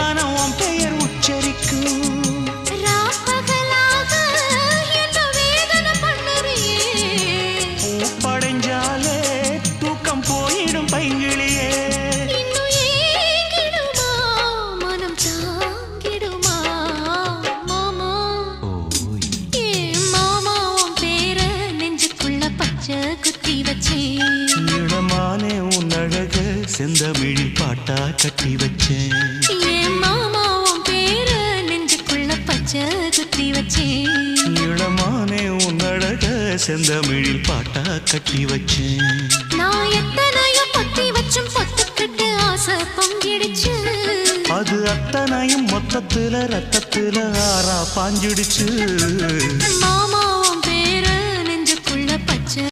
மனம் உன் பெயர் உச்சரிக்கும் படைஞ்சாலே தூக்கம் போயிடும் பைங்கிளியே. குத்தி வச்சேன் நீளமானே உன் அழக செந்தமிழில் பாட்டா கட்டி வச்சேன். பச்சை குத்தி வச்சேன் இளமானே உன் அழக செந்தமிழில் பாட்டா கட்டி வச்சேன் நான் எத்தனையோ பொத்தி வச்சும் பொத்துக்கிட்டு ஆசை பொங்கிடுச்சு. அது அத்தனையும் மொத்தத்துல ரத்தத்துல ஆறா பாஞ்சிடுச்சு.